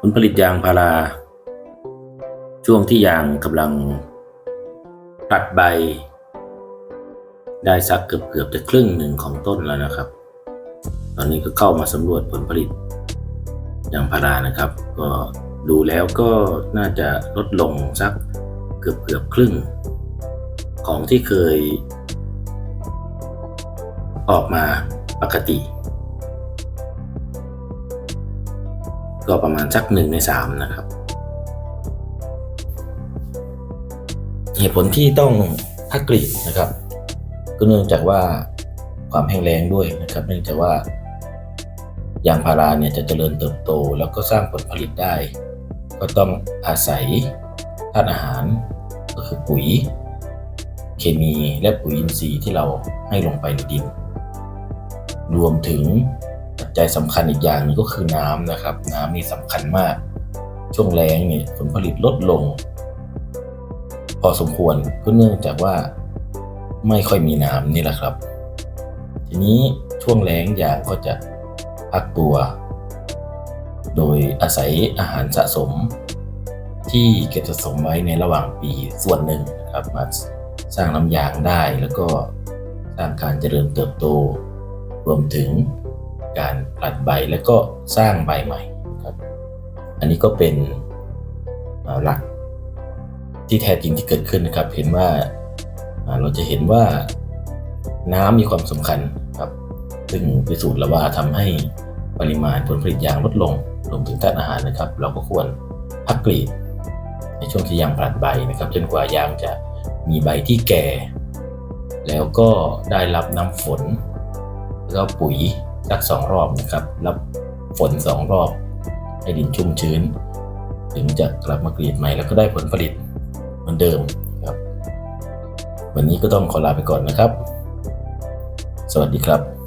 ผลผลิตยางพารา ช่วงที่ยางกำลังผลัดใบ ได้สักเกือบเกือบจะครึ่งหนึ่งของต้นแล้วนะครับ ตอนนี้ก็เข้ามาสำรวจผลผลิตยางพารานะครับ ก็ดูแล้วก็น่าจะลดลงสักเกือบเกือบครึ่ง ของที่เคย ออกมาปกติ ก็ประมาณสักหนึ่งในสามนะครับ เหตุผลที่ต้องพักกรีดนะครับ ก็เนื่องจากว่าความแห้งแล้งด้วยนะครับ เนื่องจากว่ายางพาราเนี่ยจะเจริญเติบโต แล้วก็สร้างผลผลิตได้ ก็ต้องอาศัยธาตุอาหารก็คือปุ๋ย เคมีและปุ๋ยอินทรีย์ที่เราให้ลงไปในดิน รวมถึง ปัจจัยสำคัญอีกอย่างนึงก็คือน้ำนะครับ น้ำนี่สำคัญมาก ช่วงแล้งเนี่ยผลผลิตลดลง พอสมควรก็เนื่องจากว่าไม่ค่อยมีน้ำนี่แหละครับ ทีนี้ช่วงแล้งยางก็จะพักตัว โดยอาศัยอาหารสะสม ที่เก็บสะสมไว้ในระหว่างปีส่วนหนึ่งนะครับมาสร้างน้ำยางได้แล้วก็สร้างการเจริญเติบโต รวมถึง การผลัดใบและก็สร้างใบใหม่ครับ อันนี้ก็เป็นหลักที่แท้จริงที่เกิดขึ้นนะครับ เห็นว่าเราจะเห็นว่าน้ำมีความสำคัญครับ ซึ่งพิสูจน์แล้วว่าทำให้ปริมาณผลผลิตยางลดลงรวมถึงธาตุอาหารนะครับ เราก็ควรพักกรีด ในช่วงที่ยางผลัดใบนะครับจนกว่ายางจะมีใบที่แก่ แล้วก็ได้รับน้ำฝน แล้วก็ปุ๋ย สักสองรอบนะครับ รับฝนสองรอบ ให้ดินชุ่มชื้น ถึงจะกลับมากรีดใหม่แล้วก็ได้ผลผลิตเหมือนเดิมครับ วันนี้ก็ต้องขอลาไปก่อนนะครับ สวัสดีครับ